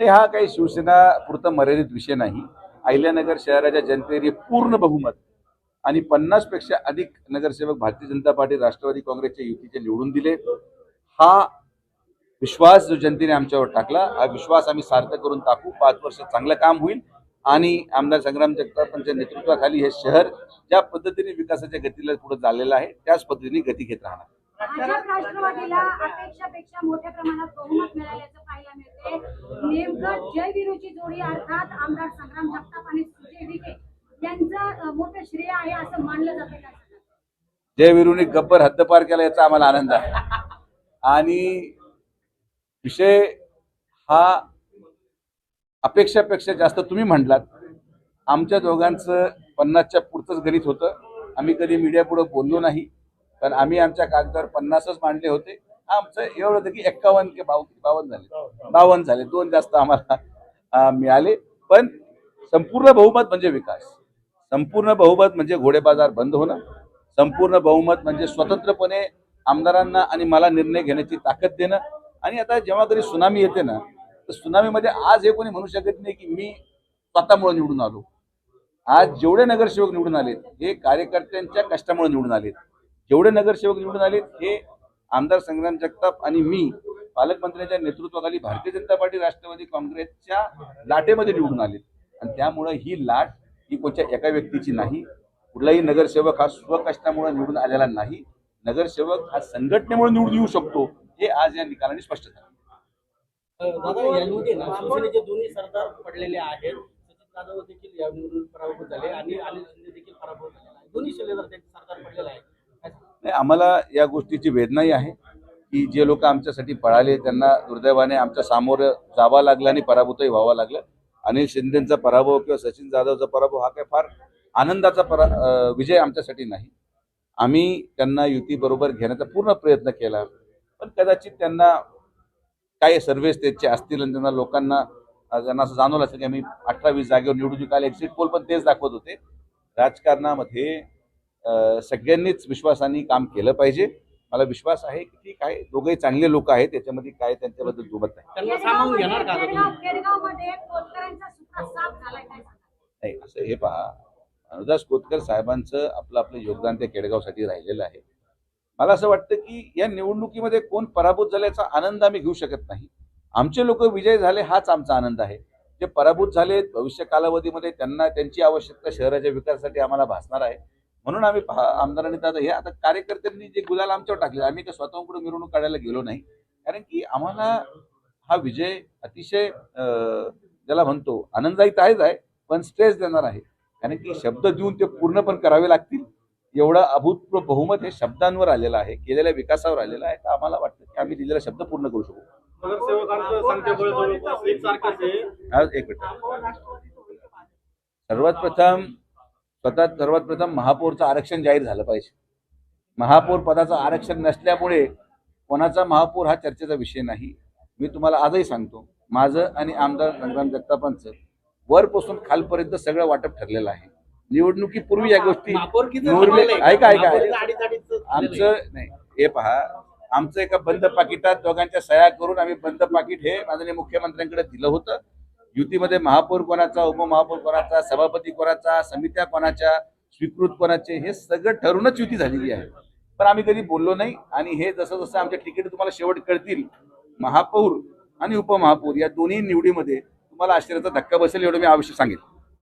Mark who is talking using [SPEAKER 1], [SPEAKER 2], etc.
[SPEAKER 1] नाही हा काही शिवसेना पुरता मर्यादित विषय नाही. अहिल्यानगर शहराच्या जनतेने पूर्ण बहुमत आणि पन्नासपेक्षा अधिक नगरसेवक भारतीय जनता पार्टी राष्ट्रवादी काँग्रेसच्या युतीचे निवडून दिले. हा विश्वास जो जनतेने आमच्यावर टाकला हा विश्वास आम्ही सार्थ करून टाकू. पाच वर्ष चांगलं काम होईल आणि आमदार संग्राम जगतापांच्या नेतृत्वाखाली हे शहर ज्या पद्धतीने विकासाच्या गतीला पुढे चाललेलं आहे त्याच पद्धतीने गती घेत राहणार.
[SPEAKER 2] भाजप राष्ट्रवादीला अपेक्षापेक्षा मोठ्या प्रमाणात बहुमत मिळाल्याचं पाहायला मिळते. नेमकं जय विरूची जोडी अर्थात आमदार संग्राम जगताप आणि सुजय विखे यांचं मोठं श्रेय आहे असं मानलं जातं का?
[SPEAKER 1] जय विरूने गब्बर हद्दपार केला याचा आम्हाला आनंद आहे. आणि विषय हा अपेक्षापेक्षा जास्त तुम्ही म्हणलात आमच्या दोघांचं पन्नासच्या पुढचंच गणित होतं. आम्ही कधी मीडिया पुढे बोललो नाही. कारण आम्ही आमच्या कागदावर पन्नासच मांडले होते. आमचं एवढं होतं की एक्कावन्न की बाव बावन्न झाले. बावन्न झाले. दोन जास्त आम्हाला मिळाले. पण संपूर्ण बहुमत म्हणजे विकास. संपूर्ण बहुमत म्हणजे घोडेबाजार बंद होणं. संपूर्ण बहुमत म्हणजे स्वतंत्रपणे आमदारांना आणि मला निर्णय घेण्याची ताकद देणं. आणि आता जेव्हा कधी सुनामी येते ना तर सुनामीमध्ये आज हे कोणी म्हणू शकत नाही की मी स्वतःमुळे निवडून आलो. आज जेवढे नगरसेवक निवडून आलेत हे कार्यकर्त्यांच्या कष्टामुळे निवडून आलेत. जेवढे नगरसेवक निवडून आलेत हे आमदार संग्राम जगताप आणि मी पालकमंत्र्यांच्या नेतृत्वाखाली भारतीय जनता पार्टी राष्ट्रवादी काँग्रेसच्या लाटेमध्ये निवडून आलेत आणि त्यामुळं ही लाट ही कोणत्या एका व्यक्तीची नाही कुठलाही नगरसेवक हा स्वकष्टामुळे निवडून आलेला नाही. नगरसेवक हा संघटनेमुळे निवडून येऊ शकतो हे आज या निकालाने स्पष्ट झालं.
[SPEAKER 3] दादा यामध्ये शिवसेनेचे दोन्ही सरदार पडलेले आहेत. जाधव देखील या पराभूत झाले आणि अनिल शिंदे देखील पराभूत दोन्ही त्यांचे सरदार पडलेले आहेत.
[SPEAKER 1] नाही आम्हाला या गोष्टीची वेदनाही आहे की जे लोक आमच्यासाठी पळाले त्यांना दुर्दैवाने आमच्यासमोर जावं लागलं आणि पराभूतही व्हावा लागलं. अनिल शिंदेचा पराभव किंवा सचिन जाधवचा पराभव हा काय फार आनंदाचा परा विजय आमच्यासाठी नाही. आम्ही त्यांना युतीबरोबर घेण्याचा पूर्ण प्रयत्न केला. पण कदाचित त्यांना काही सर्वेस त्याचे असतील आणि त्यांना लोकांना त्यांना असं जाणवलं असेल की आम्ही अठरा वीस जागेवर निवडून काल एक्झिट पोल पण तेच दाखवत होते. राजकारणामध्ये सगळ्यांनीच विश्वासाने काम केलं पाहिजे. मला विश्वास आहे की ठीक आहे दोघंही चांगले लोक आहेत त्याच्यामध्ये काय त्यांच्याबद्दल दुमत
[SPEAKER 2] काय
[SPEAKER 1] नाही असं हे पहा. अनुदास कोतकर साहेबांचं आपलं आपलं योगदान त्या केडगावसाठी राहिलेलं आहे. मला असं वाटतं की या निवडणुकीमध्ये कोण पराभूत झाल्याचा आनंद आम्ही घेऊ शकत नाही. आमचे लोक विजय झाले हाच आमचा आनंद आहे. जे पराभूत झाले भविष्य कालावधीमध्ये त्यांना त्यांची आवश्यकता शहराच्या विकासासाठी आम्हाला भासणार आहे. म्हणून आम्ही पहा आमदारांनी तर आता हे आता कार्यकर्त्यांनी जे गुलाल आमच्यावर टाकले आम्ही काही स्वतःकडून मिरवणूक काढायला गेलो नाही. कारण की आम्हाला हा विजय अतिशय ज्याला म्हणतो आनंददायी तर आहेच आहे पण स्ट्रेस देणार आहे. कारण की शब्द देऊन ते पूर्ण पण करावे लागतील. एवढं अभूतपूर्व बहुमत हे शब्दांवर आलेलं आहे केलेल्या विकासावर आलेलं आहे. तर आम्हाला वाटतं की आम्ही दिलेला शब्द पूर्ण करू शकू. एक मिनिट. सर्वात प्रथम स्वतः सर्वात प्रथम महापौरचं आरक्षण जाहीर झालं पाहिजे. महापौर पदाचं आरक्षण नसल्यामुळे कोणाचा महापौर हा चर्चेचा विषय नाही. मी तुम्हाला आजही सांगतो माझं आणि आमदार संग्राम जगतापांचं वरपासून खालपर्यंत सगळं वाटप ठरलेलं आहे. निवडणुकीपूर्वी या गोष्टी. ऐका ऐका. आमचं नाही हे पहा. आमचं एका बंद पाकिटात दोघांच्या सह्या करून आम्ही बंद पाकिट हे माननीय मुख्यमंत्र्यांकडे दिलं होतं. युतीमध्ये महापौर कोणाचा उपमहापौर कोणाचा सभापती कोणाचा समित्या कोणाच्या स्वीकृत कोणाचे हे सगळं ठरूनच युती झालेली आहे. पण आम्ही कधी बोललो नाही आणि हे जसं जसं आमच्या तिकीट तुम्हाला शेवट कळतील महापौर आणि उपमहापौर या दोन्ही निवडीमध्ये तुम्हाला आश्चर्याचा धक्का बसेल एवढं मी आवश्यक सांगेल